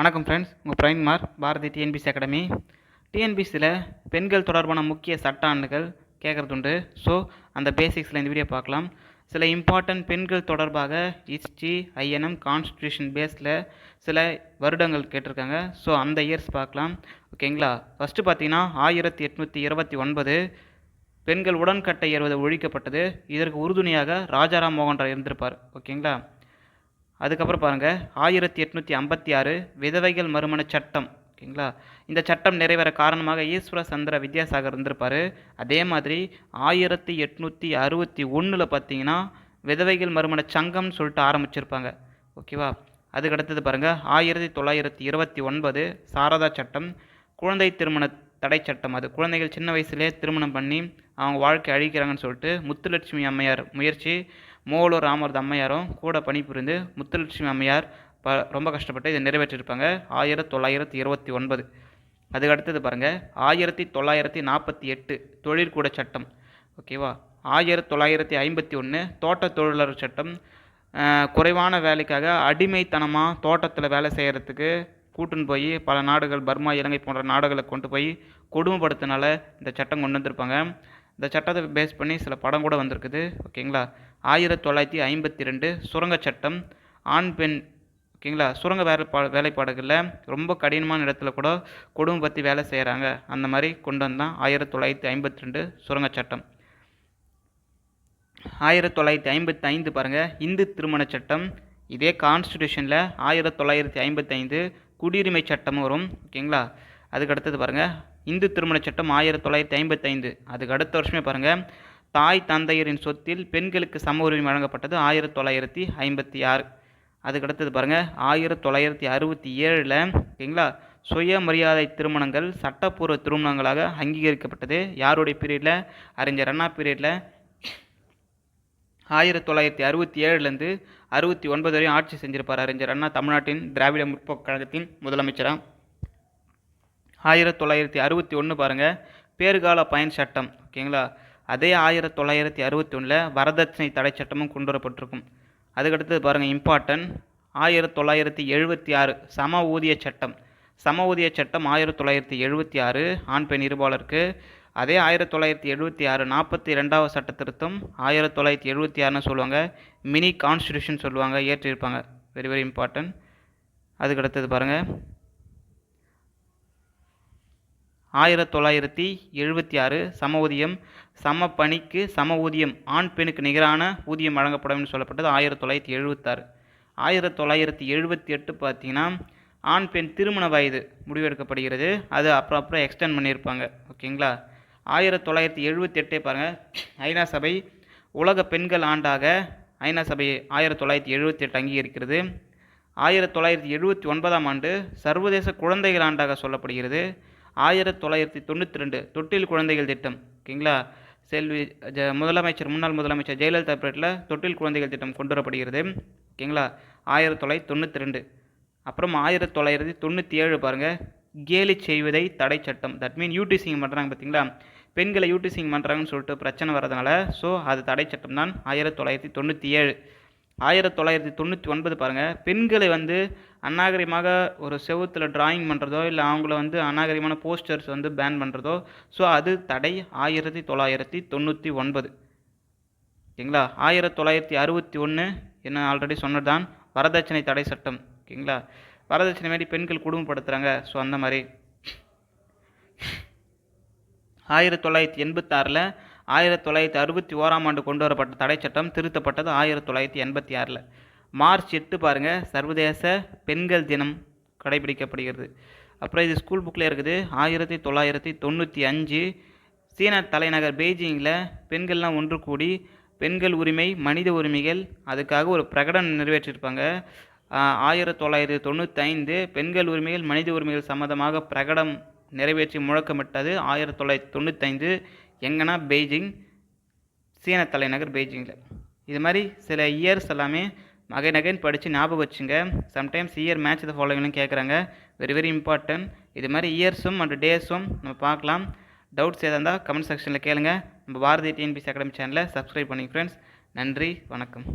வணக்கம் ஃப்ரெண்ட்ஸ் உங்கள் Praveenkumar Bharathi TNPSC academy டிஎன்பிசியில் பெண்கள் தொடர்பான முக்கிய சட்ட ஆண்டுகள் கேட்குறது உண்டு ஸோ அந்த பேசிக்ஸில் இந்த வீடியோ பார்க்கலாம். சில இம்பார்ட்டன்ட் பெண்கள் தொடர்பாக ஹிஸ்ட்ரி ஐஎன்எம் கான்ஸ்டியூஷன் பேஸில் சில வருடங்கள் கேட்டிருக்காங்க. ஸோ அந்த இயர்ஸ் பார்க்கலாம். ஓகேங்களா ஃபஸ்ட்டு பார்த்தீங்கன்னா ஆயிரத்தி எட்நூற்றி இருபத்தி ஒன்பது பெண்கள் உடன்கட்டை ஏறுவது ஒழிக்கப்பட்டது. இதற்கு உறுதுணையாக ராஜாராம் மோகன் ராய் இருந்திருப்பார். ஓகேங்களா அதுக்கப்புறம் பாருங்கள் ஆயிரத்தி எட்நூற்றி ஐம்பத்தி ஆறு விதவைகள் மறுமண சட்டம் ஓகேங்களா? இந்த சட்டம் நிறைவேற காரணமாக ஈஸ்வர சந்திர வித்யாசாகர் இருந்திருப்பார். அதே மாதிரி ஆயிரத்தி எட்நூற்றி அறுபத்தி ஒன்றில் பார்த்தீங்கன்னா விதவைகள் மறுமண சங்கம்னு சொல்லிட்டு ஆரம்பிச்சிருப்பாங்க ஓகேவா? அதுக்கு அடுத்தது பாருங்கள் ஆயிரத்தி தொள்ளாயிரத்தி இருபத்தி ஒன்பது சாரதா சட்டம் குழந்தை திருமண தடை சட்டம். அது குழந்தைகள் சின்ன வயசுலேயே திருமணம் பண்ணி அவங்க வாழ்க்கை அழிக்கிறாங்கன்னு சொல்லிட்டு முத்துலட்சுமி அம்மையார் முயற்சி மோகலூர் ராமரது அம்மையாரும் கூட பணிபுரிந்து முத்துலட்சுமி அம்மையார் ப ரொம்ப கஷ்டப்பட்டு இதை நிறைவேற்றிருப்பாங்க ஆயிரத்தி தொள்ளாயிரத்தி இருபத்தி ஒன்பது. அதுக்கு அடுத்தது பாருங்கள் ஆயிரத்தி தொள்ளாயிரத்தி நாற்பத்தி எட்டு தொழிற்கூட சட்டம். ஓகேவா ஆயிரத்தி தொள்ளாயிரத்தி ஐம்பத்தி ஒன்று தோட்ட தொழிலாளர் சட்டம். குறைவான வேலைக்காக அடிமைத்தனமாக தோட்டத்தில் வேலை செய்கிறதுக்கு கூட்டுன்னு போய் பல நாடுகள் பர்மா இலங்கை போன்ற நாடுகளை கொண்டு போய் கொடுமைப்படுத்தினால இந்த சட்டம் கொண்டு வந்திருப்பாங்க. இந்த சட்டத்தை பேஸ் பண்ணி சில படம் கூட வந்திருக்குது. ஓகேங்களா ஆயிரத்தி தொள்ளாயிரத்தி ஐம்பத்தி ரெண்டு சுரங்க சட்டம். ஆண் பெண் ஓகேங்களா சுரங்க வேலைப்பா வேலைப்பாடுகளில் ரொம்ப கடினமான இடத்துல கூட கொடுமை பற்றி வேலை செய்கிறாங்க அந்த மாதிரி கொண்டு வந்தான் ஆயிரத்தி தொள்ளாயிரத்தி ஐம்பத்தி ரெண்டு சுரங்க சட்டம். ஆயிரத்தி தொள்ளாயிரத்தி ஐம்பத்தி ஐந்து பாருங்கள் இந்து திருமண சட்டம். இதே கான்ஸ்டியூஷனில் ஆயிரத்தி தொள்ளாயிரத்தி ஐம்பத்தி ஐந்து குடியுரிமை சட்டமும் வரும். ஓகேங்களா அதுக்கு அடுத்தது பாருங்கள் இந்து திருமண சட்டம் ஆயிரத்தி தொள்ளாயிரத்தி ஐம்பத்தி ஐந்து அதுக்கு அடுத்த வருஷமே பாருங்கள் தாய் தந்தையரின் சொத்தில் பெண்களுக்கு சம உரிமை வழங்கப்பட்டது ஆயிரத்தி தொள்ளாயிரத்தி ஐம்பத்தி ஆறு. அதுக்கு அடுத்தது பாருங்கள் ஆயிரத்தி தொள்ளாயிரத்தி அறுபத்தி ஏழில் ஓகேங்களா? சுயமரியாதை திருமணங்கள் சட்டப்பூர்வ திருமணங்களாக அங்கீகரிக்கப்பட்டது. யாருடைய பீரியடில் அறிஞர் அண்ணா பீரியடில் ஆயிரத்தி தொள்ளாயிரத்தி அறுபத்தி ஏழுலேருந்து அறுபத்தி ஒன்பது வரையும் ஆட்சி செஞ்சிருப்பார் அறிஞர் அண்ணா தமிழ்நாட்டின் திராவிட முற்போக்கு கழகத்தின் முதலமைச்சராக ஆயிரத்தி தொள்ளாயிரத்தி அறுபத்தி ஒன்று பாருங்கள் பேறுகால பயன் சட்டம் ஓகேங்களா? அதே ஆயிரத்தி தொள்ளாயிரத்தி அறுபத்தி ஒன்றில் வரதட்சணை தடை சட்டமும் கொண்டு வரப்பட்டிருக்கும். அதுக்கடுத்தது பாருங்கள் இம்பார்ட்டன்ட் ஆயிரத்தி தொள்ளாயிரத்தி எழுபத்தி ஆறு சம ஊதிய சட்டம். சம ஊதிய சட்டம் ஆயிரத்தி தொள்ளாயிரத்தி எழுபத்தி ஆறு ஆண் பெண் இருபாலருக்கு. அதே ஆயிரத்தி தொள்ளாயிரத்தி எழுபத்தி ஆறு நாற்பத்தி ரெண்டாவது சட்ட திருத்தம் ஆயிரத்தி தொள்ளாயிரத்தி எழுபத்தி ஆறுன்னு சொல்லுவாங்க. மினி கான்ஸ்டியூஷன் சொல்லுவாங்க ஏற்றிருப்பாங்க. வெரி வெரி இம்பார்ட்டன்ட் அதுக்கு அடுத்தது பாருங்கள் ஆயிரத்தி தொள்ளாயிரத்தி எழுபத்தி ஆறு சம ஊதியம் சம பணிக்கு சம ஊதியம் ஆண் பெண்ணுக்கு நிகரான ஊதியம் வழங்கப்படும் சொல்லப்பட்டது ஆயிரத்தி தொள்ளாயிரத்தி எழுபத்தாறு ஆயிரத்தி தொள்ளாயிரத்தி எழுபத்தி எட்டு பார்த்தீங்கன்னா ஆண் பெண் திருமண வயது முடிவெடுக்கப்படுகிறது. அது அப்புறம் அப்புறம் எக்ஸ்டெண்ட் பண்ணியிருப்பாங்க. ஓகேங்களா? ஆயிரத்தி தொள்ளாயிரத்தி எழுபத்தி எட்டே பாருங்கள் ஐநா சபை உலக பெண்கள் ஆண்டாக ஐநா சபை ஆயிரத்தி தொள்ளாயிரத்தி எழுபத்தி எட்டு அங்கீகரிக்கிறது. ஆயிரத்தி தொள்ளாயிரத்தி எழுபத்தி ஒன்பதாம் ஆண்டு சர்வதேச குழந்தைகள் ஆண்டாக சொல்லப்படுகிறது. ஆயிரத்தி தொள்ளாயிரத்தி தொண்ணூற்றி ரெண்டு தொட்டில் குழந்தைகள் திட்டம். ஓகேங்களா? செல்வி ஜ முதலமைச்சர் முன்னாள் முதலமைச்சர் ஜெயலலிதா பீரியடில் தொட்டில் குழந்தைகள் திட்டம் கொண்டு வரப்படுகிறது ஓகேங்களா? ஆயிரத்தி தொள்ளாயிரத்தி தொண்ணூற்றி ரெண்டு. அப்புறம் ஆயிரத்தி தொள்ளாயிரத்தி தொண்ணூற்றி ஏழு பாருங்கள் கேலி செய்வதை தடை சட்டம். தட் மீன் யூடிசிங் பண்ணுறாங்க பார்த்தீங்களா பெண்களை யூடிசிங் பண்ணுறாங்கன்னு சொல்லிட்டு பிரச்சனை வரதுனால ஸோ அது தடை சட்டம் தான். ஆயிரத்தி தொள்ளாயிரத்தி தொண்ணூற்றி ஏழு. ஆயிரத்தி தொள்ளாயிரத்தி தொண்ணூற்றி ஒன்பது பாருங்கள் பெண்களை வந்து அநாகரிகமாக ஒரு செவுத்தில் டிராயிங் பண்ணுறதோ இல்லை அவங்கள வந்து அநாகரிகமான போஸ்டர்ஸ் வந்து பேன் பண்ணுறதோ ஸோ அது தடை ஆயிரத்தி தொள்ளாயிரத்தி தொண்ணூற்றி ஒன்பது. ஓகேங்களா? ஆயிரத்தி தொள்ளாயிரத்தி அறுபத்தி ஒன்று என்ன ஆல்ரெடி சொன்னதுதான் வரதட்சணை தடை சட்டம். ஓகேங்களா? வரதட்சணை மாரி பெண்கள் குடும்பப்படுத்துகிறாங்க ஸோ அந்த மாதிரி. ஆயிரத்தி தொள்ளாயிரத்தி எண்பத்தாறில் ஆயிரத்தி தொள்ளாயிரத்தி அறுபத்தி ஓராம் ஆண்டு கொண்டு வரப்பட்ட தடை சட்டம் திருத்தப்பட்டது ஆயிரத்தி தொள்ளாயிரத்தி எண்பத்தி ஆறில். மார்ச் எட்டு பாருங்கள் சர்வதேச பெண்கள் தினம் கடைபிடிக்கப்படுகிறது. அப்புறம் இது ஸ்கூல் புக்கில் இருக்குது ஆயிரத்தி தொள்ளாயிரத்தி தொண்ணூற்றி அஞ்சு. சீன தலைநகர் பெய்ஜிங்கில் பெண்கள்லாம் ஒன்று கூடி பெண்கள் உரிமை மனித உரிமைகள் அதுக்காக ஒரு பிரகடனம் நிறைவேற்றியிருப்பாங்க ஆயிரத்தி தொள்ளாயிரத்தி தொண்ணூற்றி ஐந்து பெண்கள் உரிமைகள் மனித உரிமைகள் சம்மந்தமாக பிரகடம் நிறைவேற்றி முழக்கமிட்டது ஆயிரத்தி தொள்ளாயிரத்தி தொண்ணூத்தைந்து எங்கன்னா பெய்ஜிங் சீன தலைநகர் பெய்ஜிங்கில். இது மாதிரி சில இயர்ஸ் எல்லாமே மகை நகைன்னு படித்து ஞாபகம் வச்சுங்க. சம்டைம்ஸ் இயர் மேட்ச் த ஃபாலோவிங்லாம் கேட்குறாங்க வெரி வெரி இம்பார்ட்டன்ட் இது மாதிரி இயர்ஸும் அண்ட் டேஸும் நம்ம பார்க்கலாம். டவுட்ஸ் எதாக இருந்தால் கமெண்ட் செக்ஷனில் கேளுங்க. நம்ம பாரதி டிஎன்பிசி அகாடமி சேனலை சப்ஸ்கிரைப் பண்ணிங்க ஃப்ரெண்ட்ஸ் நன்றி வணக்கம்.